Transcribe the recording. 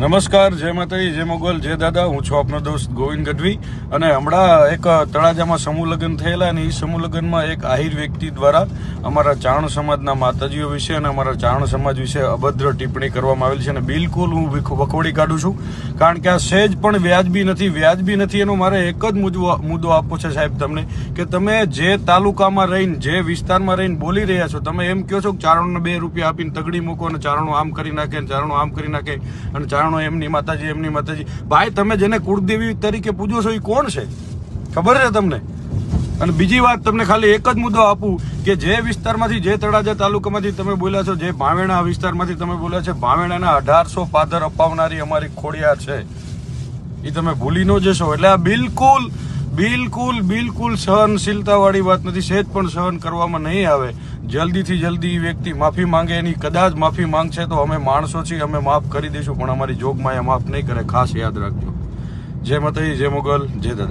નમસ્કાર, જય માતાજી, જય મોગલ, જય દાદા. હું છું આપનો દોસ્ત ગોવિંદ ગઢવી અને હમણાં એક તળાજામાં સમૂહ લગ્ન થયેલા અને એ સમૂહ લગ્નમાં એક આહિર વ્યક્તિ દ્વારા અમારા ચારણ સમાજના માતાજીઓ વિશે અને અમારા ચારણ સમાજ વિશે અભદ્ર ટિપ્પણી કરવામાં આવેલી છે અને બિલકુલ હું વિખ- વખોડી કાઢું છું. કારણ કે આ સહેજ પણ વ્યાજબી નથી વ્યાજબી નથી એનો મારે એક જ મુદ્દો મુદ્દો આપવો છે સાહેબ તમને કે તમે જે તાલુકામાં રહીને, જે વિસ્તારમાં રહીને બોલી રહ્યા છો, તમે એમ કહો છો કે ચારણને બે રૂપિયા આપીને તગડી મૂકો અને ચારણો આમ કરી નાખે ચારણો આમ કરી નાખે અને એમની માતાજી એમની માતાજી. ભાઈ, તમે જેને કુળદેવી તરીકે પૂજો છો એ કોણ છે? ખબર છે તમને? અને બીજી વાત તમને ખાલી એક જ મુદ્દો આપું કે જે વિસ્તારમાંથી, જે તળાજા તાલુકામાંથી તમે બોલ્યા છો, જે ભાવેણા વિસ્તારમાંથી તમે બોલ્યા છે, ભાવેણાના અઢારસો પાદર અપાવનારી અમારી ખોડિયાર છે. એ તમે ભૂલી ન જશો. એટલે આ બિલકુલ બિલકુલ બિલકુલ સહનશીલતા વાળી વાત નથી. સહેજ પણ સહન કરવામાં નહીં આવે. જલ્દીથી જલ્દી વ્યક્તિ માફી માંગે, એની કદાચ માફી માંગશે તો અમે માણસો છીએ, અમે માફ કરી દઈશું, પણ અમારી જોગમાં એ માફ નહીં કરે. ખાસ યાદ રાખજો. જય માતાજી, જય મોગલ, જય